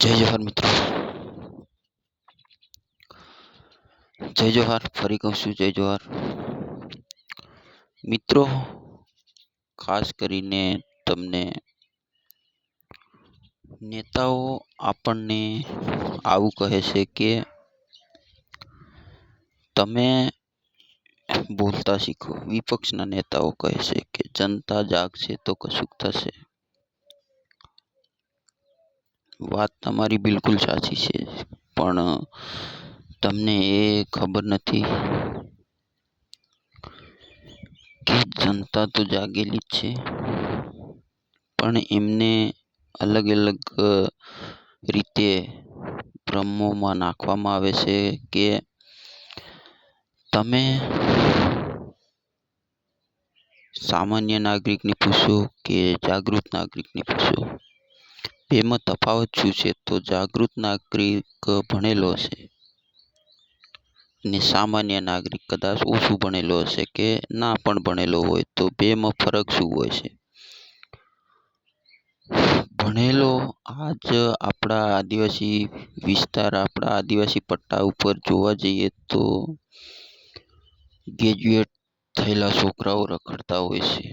જય જોહાર મિત્રો જય જોહાર ફરી કહું છું જય જોહાર મિત્રો ખાસ કરીને તમને નેતાઓ આપણને આવું કહે છે કે તમે બોલતા શીખો વિપક્ષના નેતાઓ કહે છે કે જનતા જાગશે તો કશુંક થશે। વાત તમારી બિલકુલ સાચી છે. પણ, તમને એ ખબર નથી કે જનતા તો જાગેલી જ છે. પણ એમને અલગ અલગ રીતે ભ્રમોમાં નાખવામાં આવે છે કે તમે સામાન્ય નાગરિકને પૂછો કે જાગૃત નાગરિકને પૂછો. બેમાં તફાવત શું છે? તો જાગૃત નાગરિક ભણેલો હશે ને સામાન્ય નાગરિક કદાચ ઓછું ભણેલો હશે કે ના પણ ભણેલો હોય, તો બેમાં ફરક શું હોય છે? ભણેલો આજ આપણા આદિવાસી વિસ્તાર, આપણા આદિવાસી પટ્ટા ઉપર જોવા જઈએ તો ગ્રેજ્યુએટ થયેલા છોકરાઓ રખડતા હોય છે.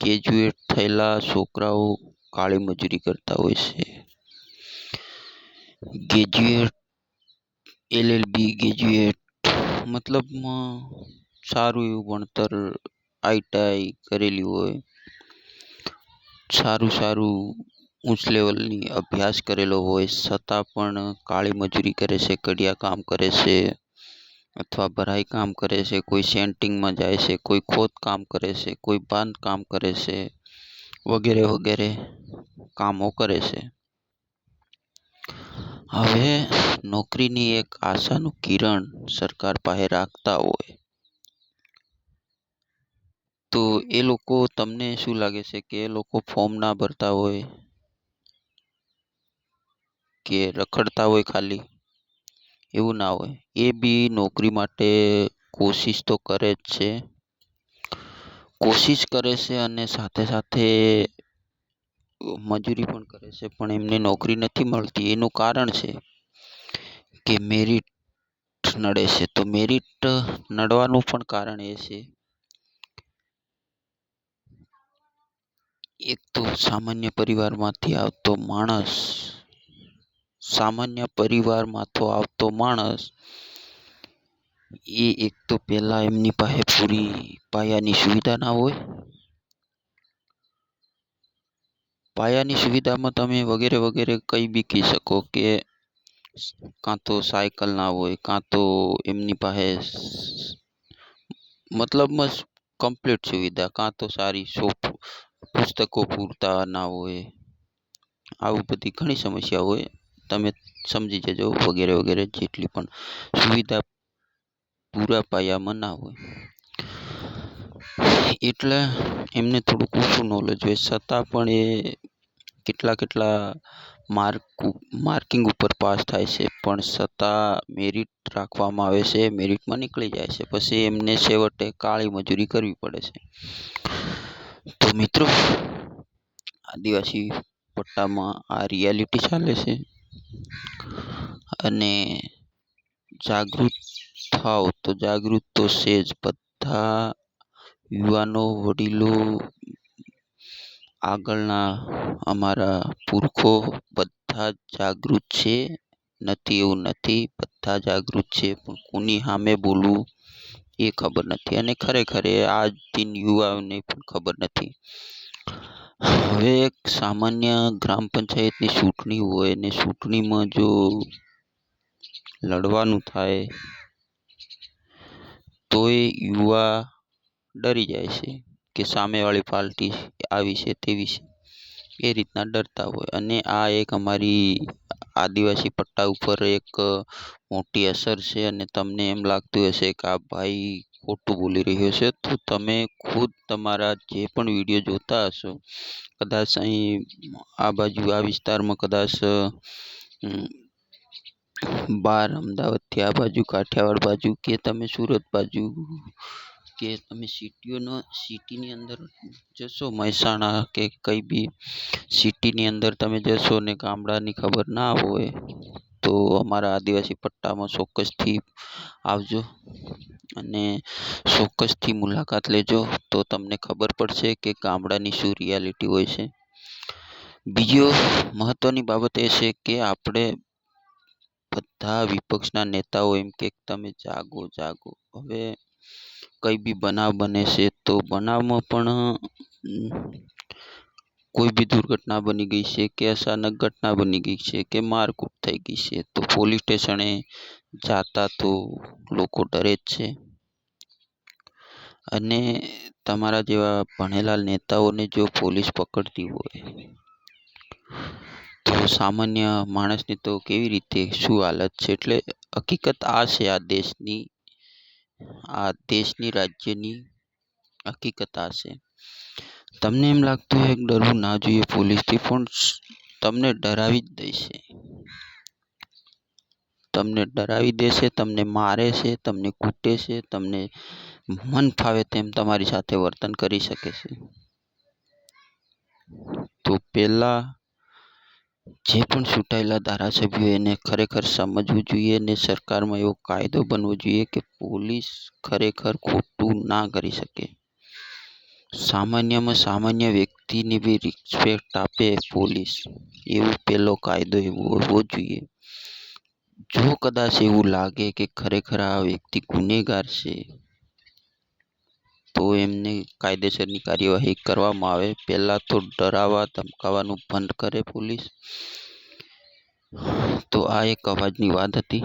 ગ્રેજ્યુએટ થયેલા છોકરાઓ કાળી મજૂરી કરતા હોય છે. ગ્રેજ્યુએટ એલએલબી ગ્રેજ્યુએટ મતલબમાં સારું એવું ભણતર આઈટીઆઈ કરેલી હોય. સારું સારું ઉચ્ચ લેવલની અભ્યાસ કરેલો હોય, છતાં પણ કાળી મજૂરી કરે છે કડિયા કામ કરે છે, અથવા ભરાઈ કામ કરે છે, કોઈ સેન્ટિંગમાં જાય છે, કોઈ ખોદ કામ કરે છે, કોઈ બાંધકામ કરે છે. વગેરે વગેરે કામો કરે છે. હવે નોકરીની એક આશાનું કિરણ સરકાર પાસે રાખતા હોય, તો એ લોકો તમને શું લાગે છે કે એ લોકો ફોર્મ ના ભરતા હોય કે રખડતા હોય ખાલી? એવું ના હોય. એ બી નોકરી માટે કોશિશ તો કરે જ છે. કોશિશ કરે છે અને સાથે સાથે મજૂરી પણ કરે છે, પણ એમને નોકરી નથી મળતી. એનું કારણ છે કે મેરિટ નડે છે. તો મેરિટ નડવાનું પણ કારણ એ છે. એક તો સામાન્ય પરિવારમાંથી આવતો માણસ, સામાન્ય પરિવારમાં તો આવતો માણસ એ એક તો પહેલા એમની પાસે પૂરી પાયાની સુવિધા ના હોય. પાયાની સુવિધામાં તમે વગેરે વગેરે કંઈ બી કહી શકો કે કાં તો સાયકલ ના હોય, કાં તો એમની પાસે મતલબમાં કમ્પ્લીટ સુવિધા, કાં તો સારી શોપ, પુસ્તકો પૂરતા ના હોય. આવી બધી ઘણી સમસ્યા હોય. તમે સમજી જજો વગેરે વગેરે જેટલી પણ સુવિધા પૂરા પાયામાં ના હોય એટલે એમને થોડુંક ઓછું નોલેજ હોય. છતાં પણ એ કેટલા કેટલા માર્ક માર્કિંગ ઉપર પાસ થાય છે. પણ છતાં મેરિટ રાખવામાં આવે છે. મેરિટમાં નીકળી જાય છે. પછી એમને છેવટે કાળી મજૂરી કરવી પડે છે. તો મિત્રો, આદિવાસી પટ્ટામાં આ રિયાલિટી ચાલે છે. અને જાગૃત થાવ તો જાગૃત તો છે જ. બધા યુવાનો, વડીલો, આગળના અમારા પુરખો બધા જ જાગૃત છે. નથી એવું નથી, બધા જાગૃત છે. પણ કોની સામે બોલવું એ ખબર નથી અને ખરેખર એ દિન યુવાઓને પણ ખબર નથી. હવે એક સામાન્ય ગ્રામ પંચાયતની ચૂંટણી હોય અને ચૂંટણીમાં જો લડવાનું થાય તોય યુવા ડરી જાય છે કે સામેવાળી પાર્ટી આવી છે તેવી છે. એ રીતના ડરતા હોય. અને આ એક અમારી આદિવાસી પટ્ટા ઉપર એક મોટી અસર છે અને તમને એમ લાગતું હશે કે આ ભાઈ ખોટું બોલી રહ્યો છે. તો તમે ખુદ તમારા જે પણ વીડિયો જોતા હશો, કદાચ અહીં આ બાજુ આ વિસ્તારમાં કદાચ બહાર અમદાવાદથી આ બાજુ, કાઠિયાવાડ બાજુ કે તમે સુરત બાજુ કે તમે સિટીઓનો સિટીની અંદર જશો, મહેસાણા કે કંઈ બી સિટીની અંદર તમે જશો ને ગામડાની ખબર ના હોય તો અમારા આદિવાસી પટ્ટામાં ચોક્કસથી આવજો અને ચોક્કસથી મુલાકાત લેજો તો તમને ખબર પડશે કે ગામડાની શું રિયાલિટી હોય છે. બીજો મહત્ત્વની બાબત એ છે કે આપણે બધા વિપક્ષના નેતાઓ એમ કે તમે જાગો જાગો. હવે કંઈ બી બનાવ બને છે તો બનાવમાં પણ કોઈ બી દુર્ઘટના બની ગઈ છે કે અચાનક ઘટના બની ગઈ છે કે મારકૂટ થઈ ગઈ છે તો પોલીસ સ્ટેશને જાતા તો લોકો ડરે જ છે. અને તમારા જેવા ભણેલા નેતાઓને જો પોલીસ પકડતી હોય સામાન્ય માણસની તો કેવી રીતે શું હાલત છે? એટલે હકીકત આ છે આ દેશની આ દેશની રાજ્યની હકીકત આ છે. તમને એમ લાગતું હોય ડરવું ના જોઈએ પોલીસથી, પણ તમને ડરાવી જ દેશે. તમને ડરાવી દેશે, તમને મારે છે, તમને કૂટે છે, તમને મન ફાવે તેમ તમારી સાથે વર્તન કરી શકે છે. તો પહેલાં જે પણ ચૂંટાયેલા ધારાસભ્યો એને ખરેખર સમજવું જોઈએ ને સરકારમાં એવો કાયદો બનવો જોઈએ કે પોલીસ ખરેખર ખોટું ના કરી શકે. સામાન્યમાં સામાન્ય વ્યક્તિને બી રિસ્પેક્ટ આપે પોલીસ. એવો પહેલો કાયદો એવો હોવો જોઈએ. જો કદાચ એવું લાગે કે ખરેખર આ વ્યક્તિ ગુનેગાર છે તો એમને કાયદેસરની કાર્યવાહી કરવામાં આવે. પહેલાં તો ડરાવવા ધમકાવવાનું બંધ કરે પોલીસ. તો આ એક અવાજની વાત હતી.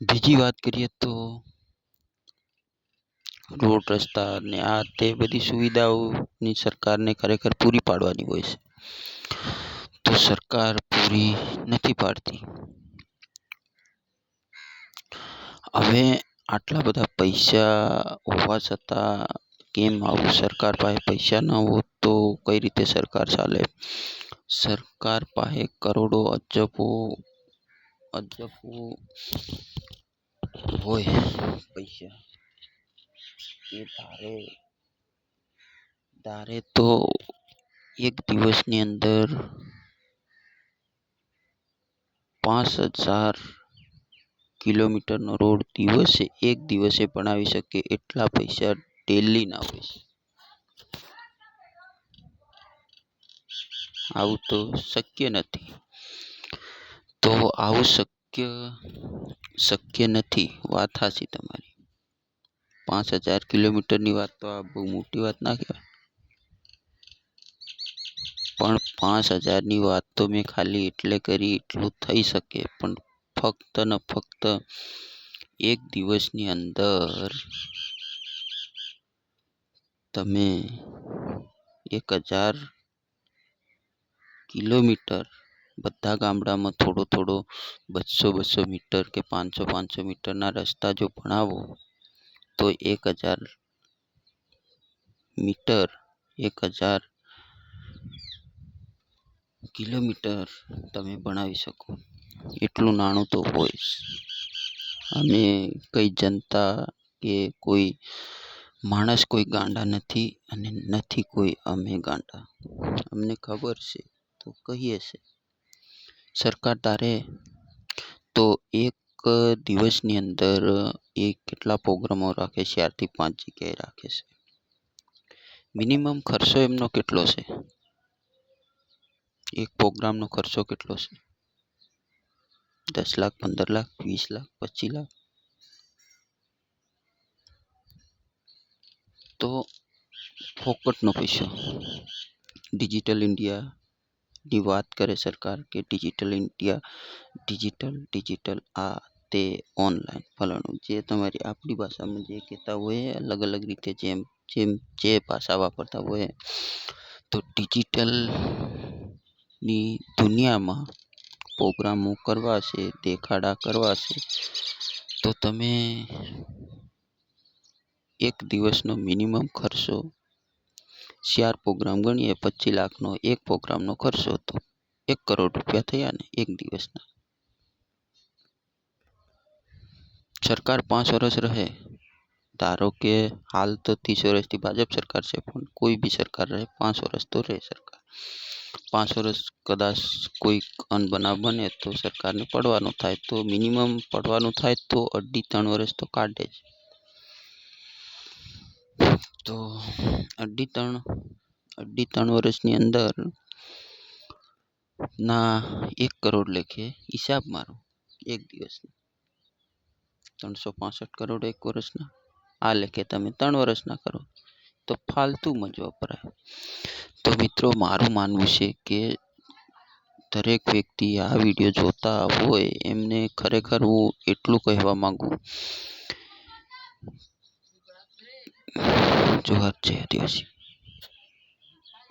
બીજી વાત કરીએ તો રોડ રસ્તા ને આ તે બધી સુવિધાઓની સરકારને ખરેખર પૂરી પાડવાની હોય છે. તો સરકાર પૂરી નથી પાડતી. હવે આટલા બધા પૈસા હોવા છતાં કેમ આવું? સરકાર પાસે પૈસા ન હોત તો કઈ રીતે સરકાર ચાલે? સરકાર પાસે કરોડો અજબો અજબો હોય પૈસા. એ ધારે ધારે તો એક દિવસની અંદર પાંચ હજાર કિલોમીટરનો રોડ દિવસે એક દિવસે બનાવી શકે એટલા પૈસા ડેલીના હોય. છે આવું તો શક્ય નથી. તો આવું શક્ય શક્ય નથી. વાત સાચી તમારી. પાંચ હજાર કિલોમીટરની વાત તો આ બહુ મોટી વાત ના કહેવાય. પણ પાંચ હજારની વાત તો મેં ખાલી એટલે કરી એટલું થઈ શકે. પણ ફક્ત ને ફક્ત એક દિવસની અંદર તમે એક હજાર કિલોમીટર બધા ગામડામાં થોડો થોડો બસો બસો મીટર કે પાંચસો પાંચસો મીટરના રસ્તા જો બનાવો તો એક હજાર મીટર, એક હજાર કિલોમીટર તમે બનાવી શકો. એટલું નાણું તો હોય અમે કઈ જનતા કે કોઈ માણસ કોઈ ગાંડા નથી અને નથી કોઈ અમે ગાંડા. અમને ખબર છે તો કહીએ છે. સરકાર તારે તો એક દિવસની અંદર એ કેટલા પ્રોગ્રામો રાખે છે? ચારથી પાંચ જગ્યાએ રાખે છે. મિનિમમ ખર્ચો એમનો કેટલો છે? એક પ્રોગ્રામનો ખર્ચો કેટલો છે? દસ લાખ, પંદર લાખ, વીસ લાખ, પચીસ લાખ. તો ફોકટનો પૈસો. ડિજિટલ ઇન્ડિયાની વાત કરે સરકાર કે ડિજિટલ ઇન્ડિયા, ડિજિટલ ડિજિટલ, આ તે ઓનલાઈન ફલાણું. જે તમારી આપણી ભાષામાં જે કહેતા હોય અલગ અલગ રીતે જેમ જેમ જે ભાષા વાપરતા હોય, તો ડિજિટલની દુનિયામાં પ્રોગ્રામો કરવા છે, દેખાડા કરવા છે, તો તમે એક દિવસનો મિનિમમ ખર્ચો ચાર પ્રોગ્રામ ગણીએ, પચીસ લાખનો એક પ્રોગ્રામનો ખર્ચો તો એક કરોડ રૂપિયા થયા ને એક દિવસના. સરકાર પાંચ વર્ષ રહે. ધારો કે હાલ તો ત્રીસ વર્ષથી ભાજપ સરકાર છે, પણ કોઈ બી સરકાર રહે, પાંચ વર્ષ તો રહે સરકાર. પાંચ વર્ષ કદાચ કોઈક અનબનાવ બને તો સરકારને પડવાનું થાય તો મિનિમમ પડવાનું થાય તો અઢી ત્રણ વર્ષ તો કાઢે જ. તો અઢી ત્રણ અઢી ત્રણ વર્ષની અંદર ના એક કરોડ લેખે હિસાબ મારો એક દિવસ ત્રણસો પાસઠ કરોડ એક વર્ષના આ લેખે તમે ત્રણ વર્ષના કરો. તો ફાલતુમાં જ વપરાય તો મિત્રો, મારું માનવું છે કે દરેક વ્યક્તિ આ વીડિયો જોતા હોય એમને ખરેખર હું એટલું કહેવા માંગુ જોહર, જય આદિવાસી.